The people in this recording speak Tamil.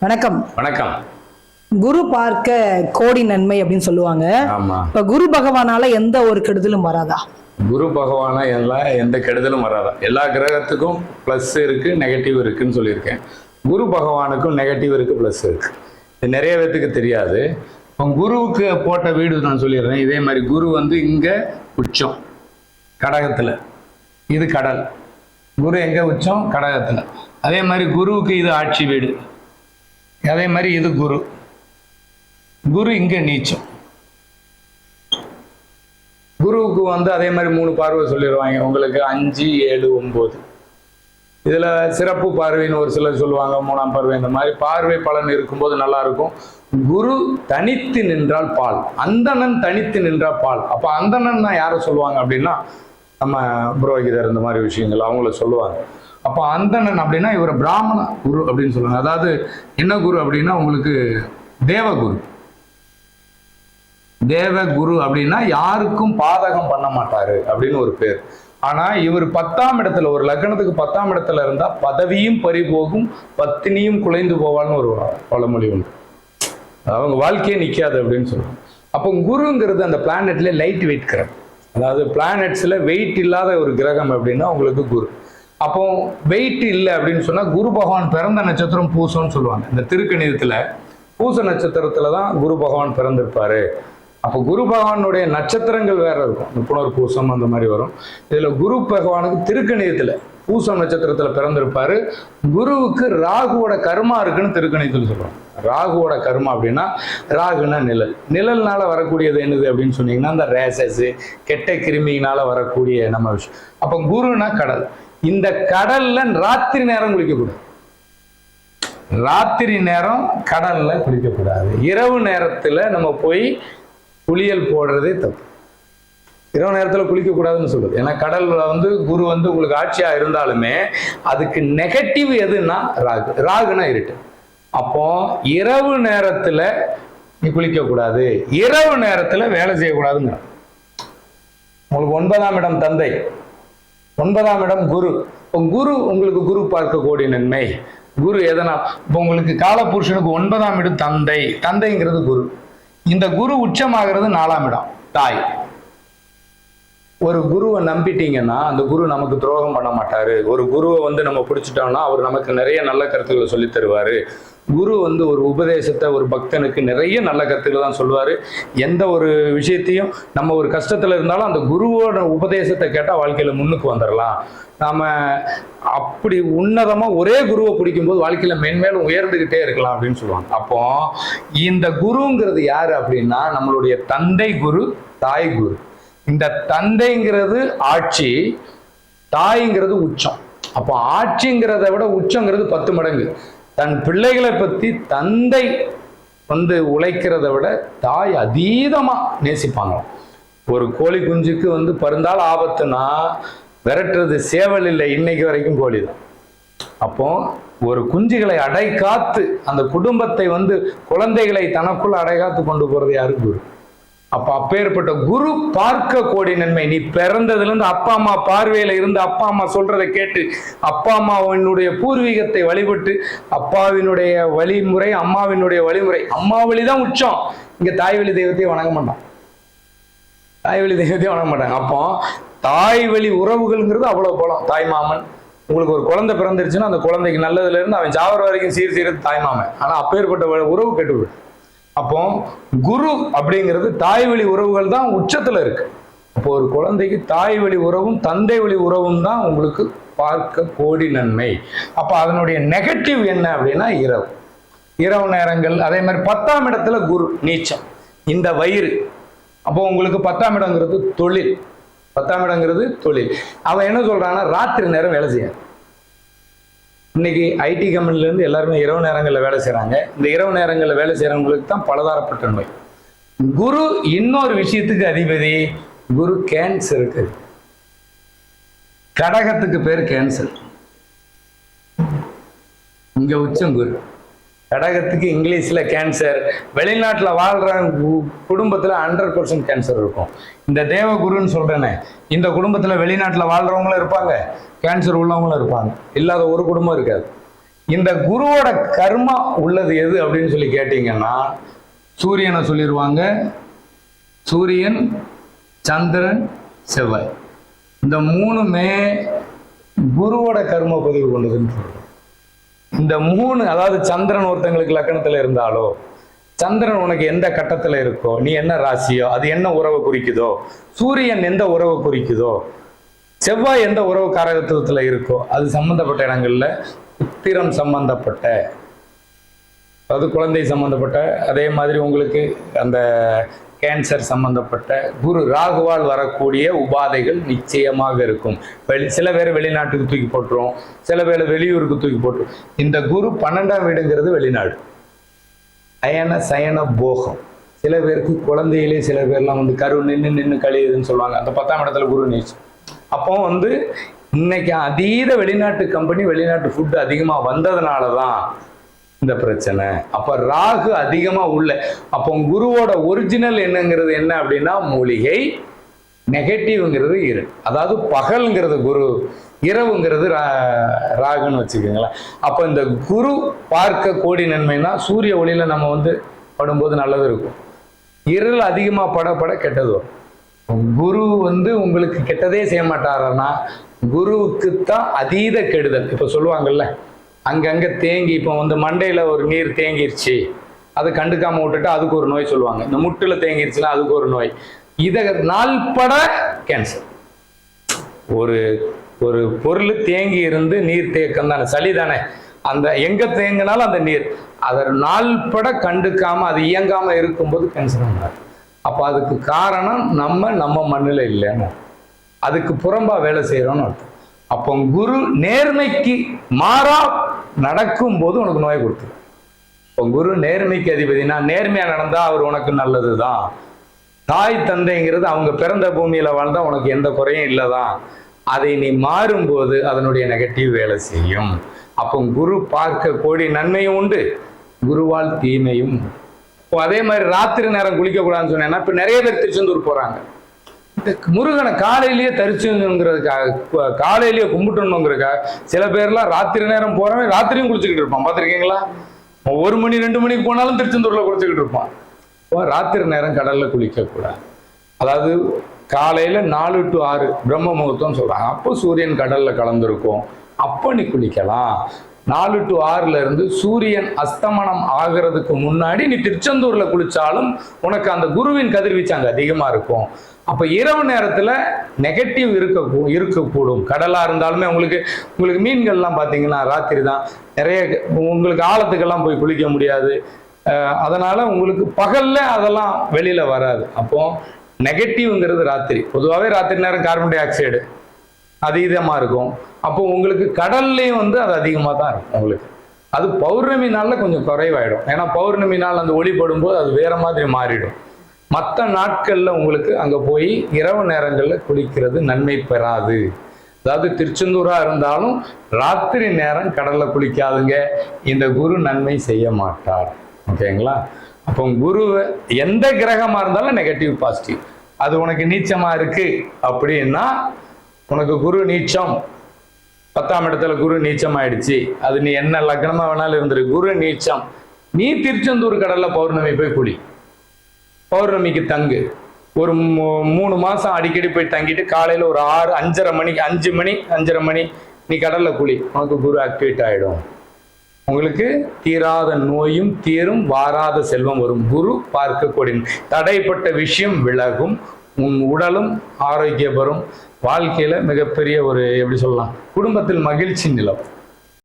வணக்கம். வணக்கம். குரு பார்க்க கோடி நன்மை அப்படின்னு சொல்லுவாங்க. இப்ப குரு பகவானால எந்த ஒரு கெடுதலும் வராதா? குரு பகவான எல்லாம் எந்த கெடுதலும் வராதா? எல்லா கிரகத்துக்கும் ப்ளஸ் இருக்கு நெகட்டிவ் இருக்குன்னு சொல்லியிருக்கேன். குரு பகவானுக்கும் நெகட்டிவ் இருக்கு ப்ளஸ் இருக்கு. இது நிறைய பேத்துக்கு தெரியாது. இப்போ குருவுக்கு போட்ட வீடு நான் சொல்லிடுறேன். இதே மாதிரி குரு வந்து இங்க உச்சம் கடகத்துல. இது கடல். குரு எங்க உச்சம்? கடகத்துல. அதே மாதிரி குருவுக்கு இது ஆட்சி வீடு. அதே மாதிரி இது குரு. குரு இங்க நீச்சம். குருவுக்கு வந்து அதே மாதிரி மூணு பார்வை சொல்லிடுவாங்க. உங்களுக்கு அஞ்சு ஏழு ஒன்பது. இதுல சிறப்பு பார்வைன்னு ஒரு சிலர் சொல்லுவாங்க. மூணாம் பார்வை இந்த மாதிரி பார்வை பலன் இருக்கும்போது நல்லா இருக்கும். குரு தனித்து நின்றால் பால். அந்தணன் தனித்து நின்றால் பால். அப்ப அந்தணன் யாரை சொல்லுவாங்க அப்படின்னா நம்ம புரோகிதர் இந்த மாதிரி விஷயங்கள் அவங்கள சொல்லுவாங்க. அப்போ அந்தணன் அப்படின்னா இவர் பிராமண குரு அப்படின்னு சொல்லுவாங்க. அதாவது என்ன குரு அப்படின்னா உங்களுக்கு தேவகுரு. தேவகுரு அப்படின்னா யாருக்கும் பாதகம் பண்ண மாட்டாரு அப்படின்னு ஒரு பேர். ஆனா இவர் பத்தாம் இடத்துல ஒரு லக்னத்துக்கு பத்தாம் இடத்துல இருந்தா பதவியும் பறிபோகும் பத்தினியும் குலைந்து போவான்னு ஒரு பழமொழி உண்டு. அவங்க வாழ்க்கையே நிக்காது அப்படின்னு சொல்லுவாங்க. அப்போ குருங்கிறது அந்த பிளானட்ல லைட் வெயிட் கிரகம். அதாவது பிளானட்ஸில் வெயிட் இல்லாத ஒரு கிரகம் அப்படின்னா உங்களுக்கு குரு. அப்போ வெயிட் இல்லை அப்படின்னு சொன்னால் குரு பகவான் பிறந்த நட்சத்திரம் பூசம்னு சொல்லுவாங்க. இந்த திருக்கணிதத்தில் பூச நட்சத்திரத்தில் தான் குரு பகவான் பிறந்திருப்பார். அப்போ குரு பகவானுடைய நட்சத்திரங்கள் வேற இருக்கும். இந்த புனர் பூசம் அந்த மாதிரி வரும். இதில் குரு பகவானுக்கு திருக்கணிதத்தில் பூசம் நட்சத்திரத்தில் பிறந்திருப்பாரு. குருவுக்கு ராகுவோட கர்மா இருக்குன்னு திருக்கணித்தில் சொல்லுவாங்க ராகுவோட கர்மா அப்படின்னா ராகுனா நிழல். நிழல்னால வரக்கூடியது என்னது அப்படின்னு சொன்னீங்கன்னா அந்த ரேசஸ் கெட்ட கிருமியினால வரக்கூடிய நம்ம விஷயம். அப்போ குருனா கடல். இந்த கடல்ல ராத்திரி நேரம் குளிக்கக்கூடாது. ராத்திரி நேரம் கடல்ல குளிக்கக்கூடாது. இரவு நேரத்தில் நம்ம போய் குளியல் போடுறதே தப்பு. இரவு நேரத்தில் குளிக்கக்கூடாதுன்னு சொல்லுது. ஏன்னா கடலில் வந்து குரு வந்து உங்களுக்கு ஆட்சியாக இருந்தாலுமே அதுக்கு நெகட்டிவ் எதுன்னா ராகு. ராகுனா இருட்டு. அப்போ இரவு நேரத்தில் நீ குளிக்கக்கூடாது இரவு நேரத்தில் வேலை செய்யக்கூடாதுங்க உங்களுக்கு ஒன்பதாம் இடம் தந்தை. ஒன்பதாம் இடம் குரு. இப்போ குரு உங்களுக்கு குரு பார்க்கக்கூடிய நன்மை. குரு எதனா இப்போ உங்களுக்கு காலபுருஷனுக்கு ஒன்பதாம் இடம் தந்தை. தந்தைங்கிறது குரு. இந்த குரு உச்சமாகிறது நாலாம் இடம். தாய். ஒரு குருவை நம்பிட்டீங்கன்னா அந்த குரு நமக்கு துரோகம் பண்ண மாட்டாரு. ஒரு குருவை வந்து நம்ம பிடிச்சிட்டோம்னா அவர் நமக்கு நிறைய நல்ல கருத்துக்களை சொல்லி தருவாரு. குரு வந்து ஒரு உபதேசத்தை ஒரு பக்தனுக்கு நிறைய நல்ல கருத்துக்களை தான் சொல்லுவாரு எந்த ஒரு விஷயத்தையும் நம்ம ஒரு கஷ்டத்துல இருந்தாலும் அந்த குருவோட உபதேசத்தை கேட்டால் வாழ்க்கையில முன்னுக்கு வந்துடலாம் நாம அப்படி உன்னதமா ஒரே குருவை பிடிக்கும்போது வாழ்க்கையில மென்மேலும் உயர்ந்துகிட்டே இருக்கலாம் அப்படின்னு சொல்லுவாங்க. அப்போ இந்த குருங்கிறது யாரு அப்படின்னா நம்மளுடைய தந்தை குரு தாய் குரு. இந்த தந்தைங்கிறது ஆட்சி தாய்ங்கிறது உச்சம். அப்போ ஆட்சிங்கிறத விட உச்சங்கிறது பத்து மடங்கு. தன் பிள்ளைகளை பத்தி தந்தை வந்து உழைக்கிறத விட தாய் அதீதமா நேசிப்பாங்க. ஒரு கோழி குஞ்சுக்கு வந்து பருந்தால் ஆபத்துனா விரட்டுறது சேவல் இல்லை இன்னைக்கு வரைக்கும் கோழி தான். அப்போ ஒரு குஞ்சுகளை அடைக்காத்து அந்த குடும்பத்தை வந்து குழந்தைகளை தனக்குள் அடைகாத்து கொண்டு போறது யாருக்கு குரு. அப்ப அப்பேற்பட்ட குரு பார்க்க கோடி நன்மை. நீ பிறந்ததுல இருந்து அப்பா அம்மா பார்வையில இருந்து அப்பா அம்மா சொல்றதை கேட்டு அப்பா அம்மாவினுடைய பூர்வீகத்தை வழிபட்டு அப்பாவினுடைய வழிமுறை அம்மாவினுடைய வழிமுறை. அம்மா வழிதான் உச்சம். இங்க தாய் வழி தெய்வத்தையும் வணங்க மாட்டான். தாய் வழி தெய்வத்தையும் வணங்க மாட்டாங்க. அப்போ தாய் வழி உறவுகள்ங்கிறது அவ்வளவு போலாம். தாய் மாமன் உங்களுக்கு ஒரு குழந்தை பிறந்துருச்சுன்னா அந்த குழந்தைக்கு நல்லதுல இருந்து அவன் சாவர வரைக்கும் சீர் சீரது தாய் மாமன். ஆனா அப்பேற்பட்ட வ- உறவு கெட்டுவிடும் அப்போ குரு அப்படிங்கிறது தாய் வழி உறவுகள் தான் உச்சத்துல இருக்கு. அப்போ ஒரு குழந்தைக்கு தாய் வழி உறவும் தந்தை வழி உறவும் தான் உங்களுக்கு பார்க்க கோடி நன்மை. அப்போ அதனுடைய நெகட்டிவ் என்ன அப்படின்னா இரவு. இரவு நேரங்கள் அதே மாதிரி பத்தாம் இடத்துல குரு நீச்சம். இந்த வயிறு. அப்போ உங்களுக்கு பத்தாம் இடங்கிறது தொழில். பத்தாம் இடங்கிறது தொழில். அவன் என்ன சொல்றான்னா ராத்திரி நேரம் வேலை செய்யாது இன்னைக்கு ஐடி கம்பெனில இருந்து எல்லாருமே இரவு நேரங்களில் வேலை செய்கிறாங்க இந்த இரவு நேரங்களில் வேலை செய்யறவங்களுக்கு தான் பலதாரப்பட்ட நோய் குரு இன்னொரு விஷயத்துக்கு அதிபதி குரு கேன்சருக்கு கடகத்துக்கு பேர் கேன்சர் இங்க உச்சம் குரு. கடகத்துக்கு இங்கிலீஷில் கேன்சர் வெளிநாட்டில் வாழ்கிற குடும்பத்தில் ஹண்ட்ரட் பர்சன்ட் கேன்சர் இருக்கும். இந்த தேவகுருன்னு சொல்றேனே இந்த குடும்பத்தில் வெளிநாட்டில் வாழ்றவங்களும் இருப்பாங்க கேன்சர் உள்ளவங்களும் இருப்பாங்க. இல்லாத ஒரு குடும்பம் இருக்காது. இந்த குருவோட கர்மா உள்ளது எது அப்படின்னு சொல்லி கேட்டிங்கன்னா சூரியனை சொல்லிடுவாங்க சூரியன் சந்திரன் செவ்வாய். இந்த மூணுமே குருவோட கர்ம பதிவு கொண்டதுன்னு சொல்கிறோம் இந்த மூணு அதாவது சந்திரன் ஒருத்தங்களுக்கு லக்கணத்துல இருந்தாலோ சந்திரன் உனக்கு எந்த கட்டத்துல இருக்கோ நீ என்ன ராசியோ அது என்ன உறவை குறிக்குதோ சூரியன் எந்த உறவை குறிக்குதோ செவ்வாய் எந்த உறவு காரகத்துவத்துல இருக்கோ அது சம்பந்தப்பட்ட இடங்கள்ல உத்திரம் சம்பந்தப்பட்ட அதாவது குழந்தை சம்பந்தப்பட்ட அதே மாதிரி உங்களுக்கு அந்த கேன்சர் சம்பந்தப்பட்ட குரு ராகுவால் வரக்கூடிய உபாதைகள் நிச்சயமாக இருக்கும். வெளி சில பேர் வெளிநாட்டுக்கு தூக்கி போட்டுரும் சில பேர் வெளியூருக்கு தூக்கி போட்டுரும். இந்த குரு பன்னெண்டாம் வீடுங்கிறது வெளிநாடு. அயன சயன போகம். சில பேருக்கு குழந்தையிலே சில பேர்லாம் வந்து கரு நின்று நின்று கழியுதுன்னு சொல்லுவாங்க. அந்த பத்தாம் இடத்துல குரு நீச்சு. அப்போ வந்து இன்னைக்கு அதீத வெளிநாட்டு கம்பெனி வெளிநாட்டு ஃபுட் அதிகமாக வந்ததுனால தான் இந்த பிரச்சனை. அப்ப ராகு அதிகமா உள்ள அப்போ குருவோட ஒரிஜினல் என்னங்கிறது என்ன அப்படின்னா மூலிகை நெகட்டிவ்ங்கிறது இரு. அதாவது பகல்ங்கிறது குரு இரவுங்கிறது ரா- ராகுன்னு வச்சுக்கோங்களேன். அப்போ இந்த குரு பார்க்க கோடி நன்மைனா சூரிய ஒளியில நம்ம வந்து படும்போது நல்லது இருக்கும். இருள் அதிகமா பட பட கெட்டது வரும். குரு வந்து உங்களுக்கு கெட்டதே செய்ய மாட்டாரன்னா குருவுக்கு தான் அதீத கெடுதல். இப்ப சொல்லுவாங்கல்ல அங்கங்க தேங்கி இப்போ வந்து மண்டையில ஒரு நீர் தேங்கிருச்சு. அதை கண்டுக்காம விட்டுட்டு அதுக்கு ஒரு நோய் சொல்லுவாங்க. இந்த முட்டுல தேங்கிருச்சுன்னா அதுக்கு ஒரு நோய். இதை நாள்பட கேன்சர் ஒரு ஒரு பொருள் தேங்கி இருந்து நீர் தேக்கம் தானே சளி தானே. அந்த எங்க தேங்கினாலும் அந்த நீர். அதை நாள்பட கண்டுக்காம அது இயங்காம இருக்கும்போது கேன்சர் வந்தாரு அப்போ அதுக்கு காரணம் நம்ம நம்ம மண்ணில் இல்லைன்னு அதுக்கு புறம்பா வேலை செய்கிறோன்னு அர்த்தம். அப்போ குரு நேர்மைக்கு மாறா நடக்கும்போது உனக்கு நோய் கொடுத்துரு இப்போ குரு நேர்மைக்கு அதிபதினா நேர்மையா நடந்தா அவர் உனக்கு நல்லது தான் தாய் தந்தைங்கிறது அவங்க பிறந்த பூமியில வாழ்ந்தா உனக்கு எந்த குறையும் இல்லைதான். அதை நீ மாறும்போது அதனுடைய நெகட்டிவ் வேலை செய்யும். அப்போ குரு பார்க்க கோடி நன்மையும் உண்டு குருவால் தீமையும் இப்போ அதே மாதிரி ராத்திரி நேரம் குளிக்க கூடாதுன்னு சொன்னேன்னா இப்ப நிறைய பேர் திருச்செந்தூர் போறாங்க. முருகனை காலையிலேயே தரிச்சுங்கிறதுக்காக காலையிலேயே கும்பிட்டணுங்கிறதுக்காக சில பேர்லாம் ராத்திரி நேரம் போறவன் ராத்திரியும் குளிச்சுக்கிட்டு இருப்பான். பார்த்துருக்கீங்களா? ஒரு மணி ரெண்டு மணிக்கு போனாலும் திருச்செந்தூரில் குளிச்சுக்கிட்டு இருப்பான். ராத்திரி நேரம் கடலில் குளிக்கக்கூடாது. அதாவது காலையில் நாலு டு ஆறு பிரம்ம முகூர்த்தம் சொல்கிறாங்க அப்போ சூரியன் கடலில் கலந்துருக்கும். அப்போ நீ குளிக்கலாம். நாலு டு ஆறுல இருந்து சூரியன் அஸ்தமனம் ஆகிறதுக்கு முன்னாடி நீ திருச்செந்தூர்ல குளிச்சாலும் உனக்கு அந்த குருவின் கதிர்வீச்சு அங்க அதிகமா இருக்கும். அப்ப இரவு நேரத்துல நெகட்டிவ் இருக்க இருக்கக்கூடும். கடலா இருந்தாலுமே உங்களுக்கு உங்களுக்கு மீன்கள்லாம் பாத்தீங்கன்னா ராத்திரி தான் நிறைய உங்களுக்கு ஆழத்துக்கெல்லாம் போய் குளிக்க முடியாது. அதனால உங்களுக்கு பகல்ல அதெல்லாம் வெளியில வராது. அப்போ நெகட்டிவ்ங்கிறது ராத்திரி. பொதுவாகவே ராத்திரி நேரம் கார்பன் டை ஆக்சைடு அதீதமா இருக்கும். அப்போ உங்களுக்கு கடல்லையும் வந்து அது அதிகமாக தான் இருக்கும் உங்களுக்கு. அது பௌர்ணமி நாளில் கொஞ்சம் குறைவாயிடும். ஏன்னா பௌர்ணமி நாள் அந்த ஒளிப்படும் போது அது வேற மாதிரி மாறிடும். மற்ற நாட்களில் உங்களுக்கு அங்கே போய் இரவு நேரங்களில் குளிக்கிறது நன்மை பெறாது. அதாவது திருச்செந்தூராக இருந்தாலும் ராத்திரி நேரம் கடலில் குளிக்காதுங்க. இந்த குரு நன்மை செய்ய மாட்டார். ஓகேங்களா? அப்போ குருவை எந்த கிரகமாக இருந்தாலும் நெகட்டிவ் பாசிட்டிவ் அது உனக்கு நீச்சமாக இருக்குது அப்படின்னா உனக்கு குரு நீச்சம். பத்தாம் இடத்துல குரு நீச்சம் ஆயிடுச்சு. அது நீ என்ன லக்னமா வேணாலும் இருந்துரு. குரு நீச்சம். நீ திருச்செந்தூர் கடல்ல பௌர்ணமி போய் குளி பௌர்ணமிக்கு தங்கு. ஒரு மூ- மூணு மாசம் அடிக்கடி போய் தங்கிட்டு காலையில ஒரு ஆறு அஞ்சரை மணிக்கு அஞ்சு மணி அஞ்சரை மணி நீ கடல்ல குளி உனக்கு குரு ஆக்டிவேட் ஆயிடும். உங்களுக்கு தீராத நோயும் தீரும் வாராத செல்வம் வரும். குரு பார்க்கக்கூடிய தடைப்பட்ட விஷயம் விலகும். உன் உடலும் ஆரோக்கியம் வாழ்க்கையில் வாழ்க்கையில மிகப்பெரிய ஒரு எப்படி சொல்லலாம் குடும்பத்தில் மகிழ்ச்சி நிலவும்.